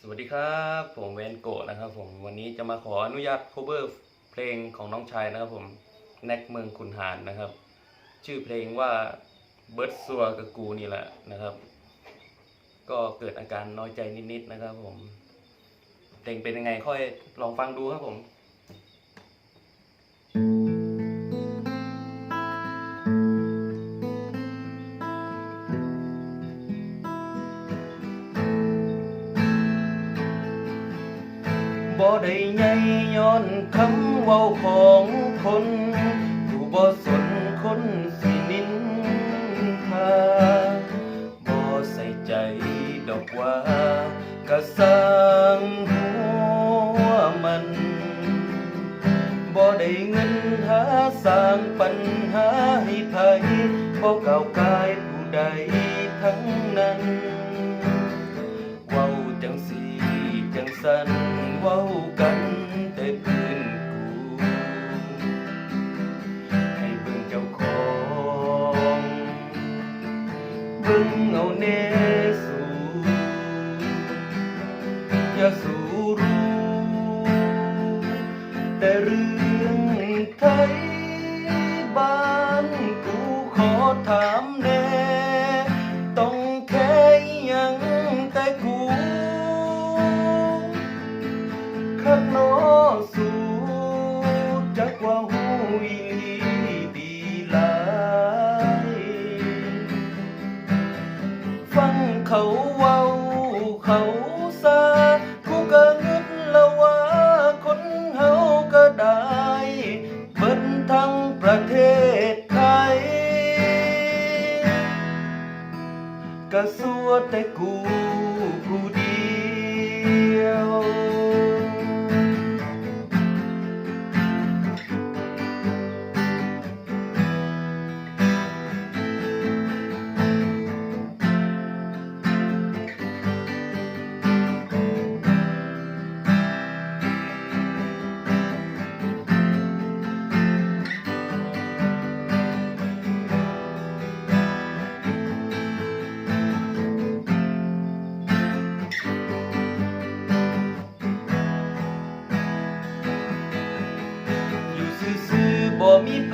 สวัสดีครับ ผมเวนโกะนะครับผมวันนี้จะมาขออนุญาต cover เพลงของน้องชายนะครับผมแนกเมืองขุนหารนะครับ ชื่อเพลงว่าเบิร์ดซัวกับกูนี่แหละนะครับ ก็เกิดอาการน้อยใจนิดๆนะครับผมเพลงเป็นยังไงค่อยลองฟังดูครับผม บ่ได้ใหญ่ย้อนคำเว้าของคนอยู่บ่สนคนสินินทาบ่ใส่ใจดอกว่ากะสร้างหัวมันบ่ได้เงินหาสร้างปัญหาให้ไผบ่ก้าวกายผู้ใดทั้งนั้นเว้าจังสีจังสัน เว้ากันแต่คืนกูให้เบิ่งเจ้าของเบิ่งเอาแน่สูอย่าสูรู้แต่เรื่องไทยบ้านกูขอถามแน่ต้องแค่ยังแต่กู ก็สัวแต่กูผู้เดียว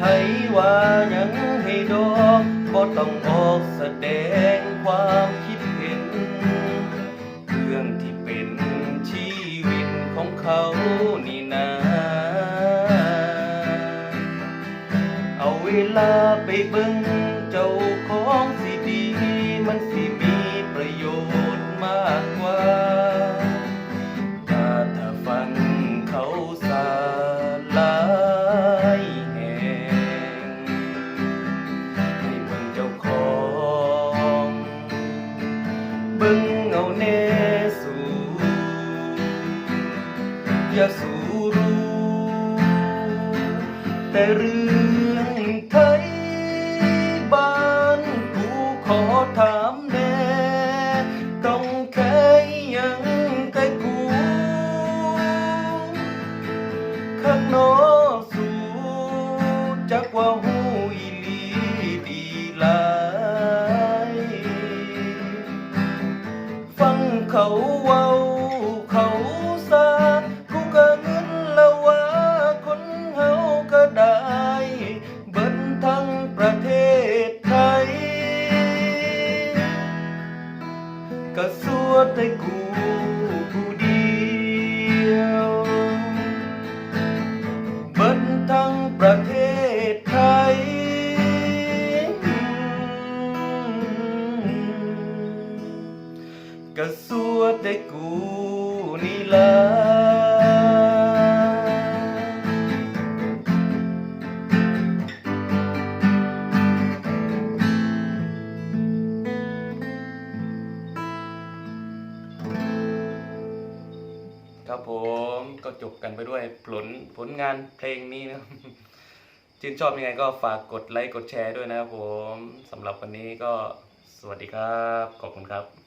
บ่มีไผว่ายังให้ดอกบ่ต้องออกแสดงความคิดเห็น เรื่องที่เป็นชีวิตของเขานี่นา เอาเวลาไปเบิ่ง อย่าสู่รู้ แต่เรื่องไทยบ้านกูขอถามแน่ต้องแค่ยังแต่กูข้างนอกสู่จักว่าหูอีลีดีหลาย ฟังเขาเว้า ก็สัวแต่กูนี่ละครับผมก็จบกันไปด้วยผลผลงานเพลงนี้นะครับชื่นชอบยังไงก็ฝากกดไลค์กดแชร์ด้วยนะครับผมสำหรับวันนี้ก็สวัสดีครับ ขอบคุณครับ